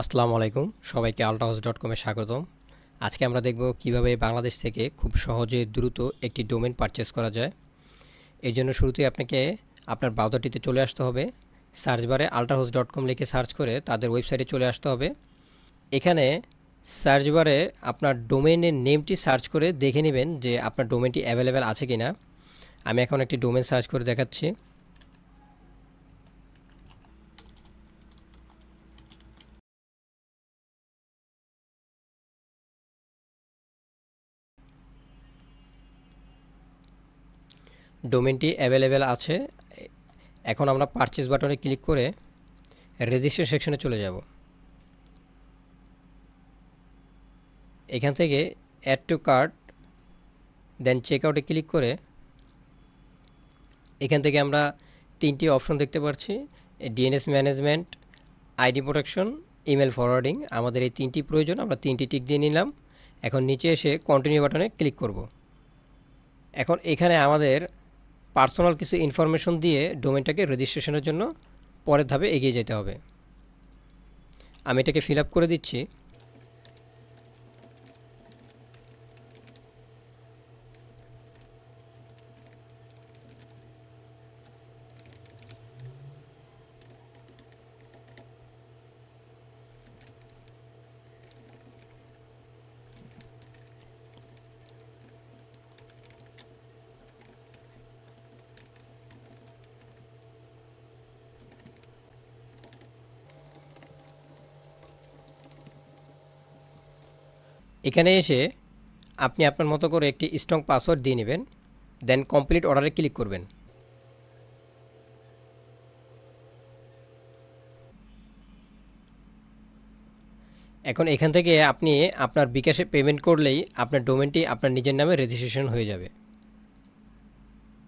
আসসালামু আলাইকুম। সবাইকে আলটা হাউস ডট কমে স্বাগতম। আজকে আমরা দেখব কীভাবে বাংলাদেশ থেকে খুব সহজে দ্রুত একটি ডোমেন পারচেস করা যায়। এই জন্য শুরুতেই আপনাকে আপনার ব্রাউজারটিতে চলে আসতে হবে। সার্চ বারে আলট্রা হাউস ডট কম লিখে সার্চ করে তাদের ওয়েবসাইটে চলে আসতে হবে। এখানে সার্চ বারে আপনার ডোমেনের নেমটি সার্চ করে দেখে নেবেন যে আপনার ডোমেনটি অ্যাভেলেবেল আছে কি না আমি এখন একটি ডোমেন সার্চ করে দেখাচ্ছি। ডোমেনটি অ্যাভেলেবেল আছে। এখন আমরা পারচেস বাটনে ক্লিক করে রেজিস্ট্রেশন সেকশনে চলে যাব। এখান থেকে add to cart then check আউটে ক্লিক করে এখান থেকে আমরা তিনটি অপশন দেখতে পাচ্ছি। DNS management ID protection email forwarding আমাদের এই তিনটি প্রয়োজন, আমরা তিনটি টিক দিয়ে নিলাম। এখন নিচে এসে কন্টিনিউ বাটনে ক্লিক করব। এখন এখানে আমাদের পার্সোনাল কিছু ইনফরমেশন দিয়ে ডোমেনটাকে রেজিস্ট্রেশনের জন্য পরের ধাপে এগিয়ে যেতে হবে। আমি এটাকে ফিল আপ করে দিচ্ছি। এখানে এসে আপনি আপনার মতো করে একটি স্ট্রং পাসওয়ার্ড দিয়ে নেবেন দেন কমপ্লিট অর্ডারে ক্লিক করবেন। এখন এখান থেকে আপনি আপনার বিকাশে পেমেন্ট করলেই আপনার ডোমেনটি আপনার নিজের নামে রেজিস্ট্রেশন হয়ে যাবে।